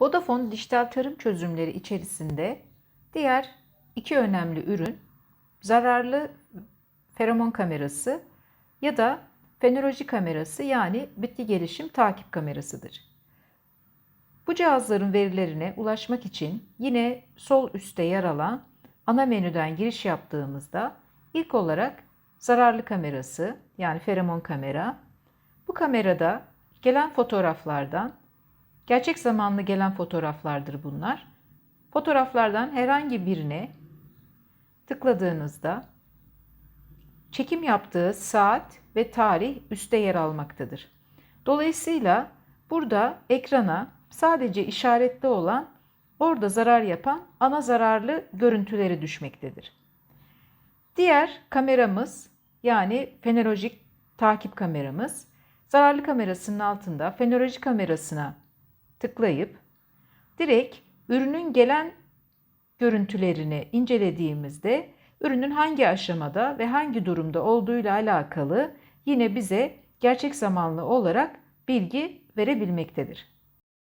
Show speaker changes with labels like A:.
A: Vodafone dijital tarım çözümleri içerisinde diğer iki önemli ürün zararlı feromon kamerası ya da fenoloji kamerası yani bitki gelişim takip kamerasıdır. Bu cihazların verilerine ulaşmak için yine sol üstte yer alan ana menüden giriş yaptığımızda ilk olarak zararlı kamerası yani feromon kamera. Bu kamerada gelen fotoğraflardan gerçek zamanlı gelen fotoğraflardır bunlar. Fotoğraflardan herhangi birine tıkladığınızda çekim yaptığı saat ve tarih üstte yer almaktadır. Dolayısıyla burada ekrana sadece işaretli olan orada zarar yapan ana zararlı görüntüleri düşmektedir. Diğer kameramız yani fenolojik takip kameramız zararlı kamerasının altında fenoloji kamerasına tıklayıp direkt ürünün gelen görüntülerini incelediğimizde ürünün hangi aşamada ve hangi durumda olduğuyla alakalı yine bize gerçek zamanlı olarak bilgi verebilmektedir.